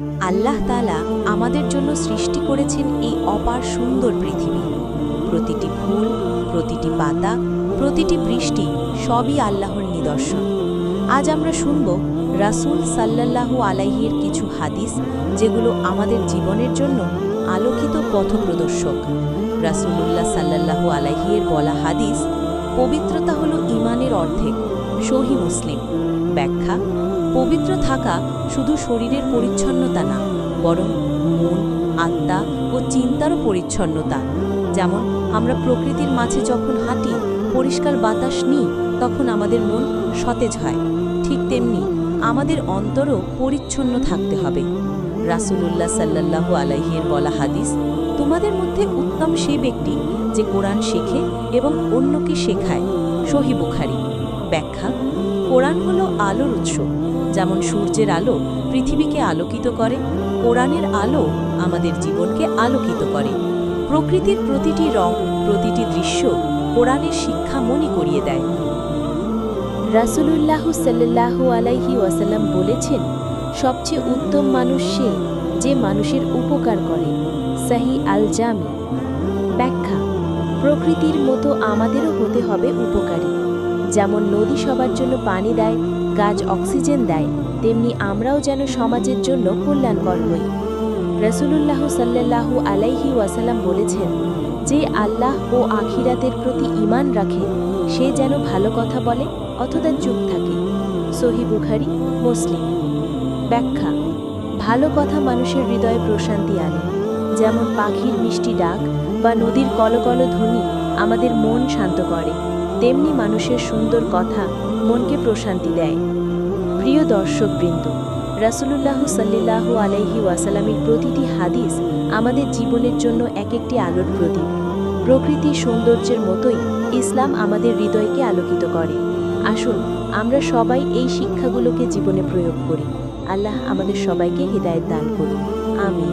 আল্লাহ তালা আমাদের জন্য সৃষ্টি করেছেন এই অপার সুন্দর পৃথিবী। প্রতিটি ফুল, প্রতিটি পাতা, প্রতিটি বৃষ্টি সবই আল্লাহর নিদর্শন। আজ আমরা শুনব রাসূল সাল্লাল্লাহু আলাইহির কিছু হাদিস যেগুলো আমাদের জীবনের জন্য আলোকিত পথপ্রদর্শক। রাসূলুল্লাহ সাল্লাল্লাহু আলাইহির বলা হাদিস পবিত্রতা হলো ইমানের অর্ধেক। সহি মুসলিম। ব্যাখ্যা, পবিত্র থাকা শুধু শরীরের পরিচ্ছন্নতা না, বরং মন, আত্মা ও চিন্তারও পরিচ্ছন্নতা। যেমন, আমরা প্রকৃতির মাঝে যখন হাঁটি, পরিষ্কার বাতাস নিই, তখন আমাদের মন সতেজ হয়। ঠিক তেমনি, আমাদের অন্তরও পরিচ্ছন্ন থাকতে হবে। রাসূলুল্লাহ সাল্লাল্লাহু আলাইহির বলা হাদিস, তোমাদের মধ্যে উত্তম সে ব্যক্তি যে কোরআন শেখে এবং অন্যকে শেখায়। সহি বুখারি। ব্যাখ্যা, কোরআন হলো আলোর উৎস, যেমন সূর্যের আলো পৃথিবীকে আলোকিত করে, কোরআনের আলো আমাদের জীবনকে আলোকিত করে। প্রকৃতির প্রতিটি রং, প্রতিটি দৃশ্য কোরআনের শিক্ষা মনে করিয়ে দেয়। রাসূলুল্লাহ সাল্লাল্লাহু আলাইহি ওয়াসাল্লাম বলেছেন, সবচেয়ে উত্তম মানুষ সে যে মানুষের উপকার করে। সাহি আল জামি ব্যাখ্যা, প্রকৃতির মতো আমাদেরও হতে হবে উপকারী। যেমন নদী সবার জন্য পানি দেয়, গাছ অক্সিজেন দেয়, তেমনি আমরাও যেন সমাজের জন্য কল্যাণকর হই। রসুলুল্লাহ সাল্লাল্লাহু আলাইহি ওয়াসাল্লাম বলেছেন, যে আল্লাহ ও আখিরাতের প্রতি ঈমান রাখে, সে যেন ভালো কথা বলে অথবা চুপ থাকে। সহি বুখারি, মুসলিম। ব্যাখ্যা, ভালো কথা মানুষের হৃদয়ে প্রশান্তি আনে। যেমন পাখির মিষ্টি ডাক বা নদীর কলকল ধ্বনি আমাদের মন শান্ত করে। তেমনি মানুষের সুন্দর কথা মনকে প্রশান্তি দেয়। প্রিয় দর্শকবৃন্দ, রাসূলুল্লাহ সাল্লিল্লাহু আলাইহি ওয়াসাল্লামের প্রতিটি হাদিস আমাদের জীবনের জন্য এক একটি আলোর প্রদীপ। প্রকৃতি সৌন্দর্যের মতোই ইসলাম আমাদের হৃদয়কে আলোকিত করে। আসুন, আমরা সবাই এই শিক্ষাগুলোকে জীবনে প্রয়োগ করি। আল্লাহ আমাদের সবাইকে হৃদায়ত দান করুন। আমিন।